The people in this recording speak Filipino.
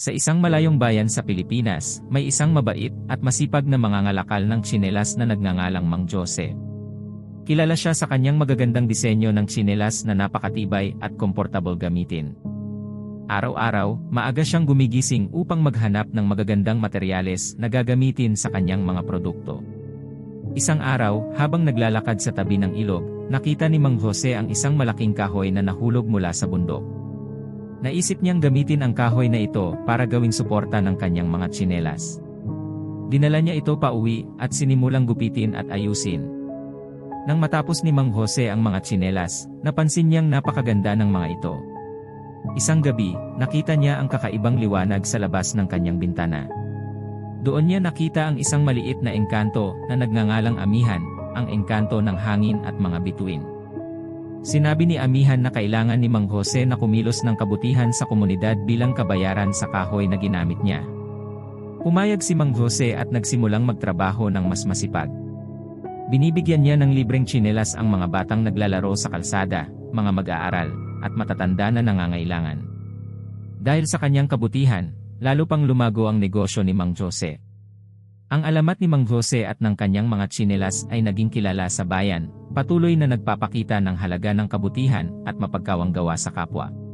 Sa isang malayong bayan sa Pilipinas, may isang mabait at masipag na mangangalakal ng tsinelas na nagngangalang Mang Jose. Kilala siya sa kanyang magagandang disenyo ng tsinelas na napakatibay at komportable gamitin. Araw-araw, maaga siyang gumigising upang maghanap ng magagandang materyales na gagamitin sa kanyang mga produkto. Isang araw, habang naglalakad sa tabi ng ilog, nakita ni Mang Jose ang isang malaking kahoy na nahulog mula sa bundok. Naisip niyang gamitin ang kahoy na ito para gawing suporta ng kanyang mga tsinelas. Dinala niya ito pa uwi at sinimulang gupitin at ayusin. Nang matapos ni Mang Jose ang mga tsinelas, napansin niyang napakaganda ng mga ito. Isang gabi, nakita niya ang kakaibang liwanag sa labas ng kanyang bintana. Doon niya nakita ang isang maliit na engkanto na nagngangalang amihan, ang engkanto ng hangin at mga bituin. Sinabi ni Amihan na kailangan ni Mang Jose na kumilos ng kabutihan sa komunidad bilang kabayaran sa kahoy na ginamit niya. Pumayag si Mang Jose at nagsimulang magtrabaho ng mas masipag. Binibigyan niya ng libreng tsinelas ang mga batang naglalaro sa kalsada, mga mag-aaral, at matatanda na nangangailangan. Dahil sa kanyang kabutihan, lalo pang lumago ang negosyo ni Mang Jose. Ang alamat ni Mang Jose at ng kanyang mga tsinelas ay naging kilala sa bayan, patuloy na nagpapakita ng halaga ng kabutihan at mapagkawang gawa sa kapwa.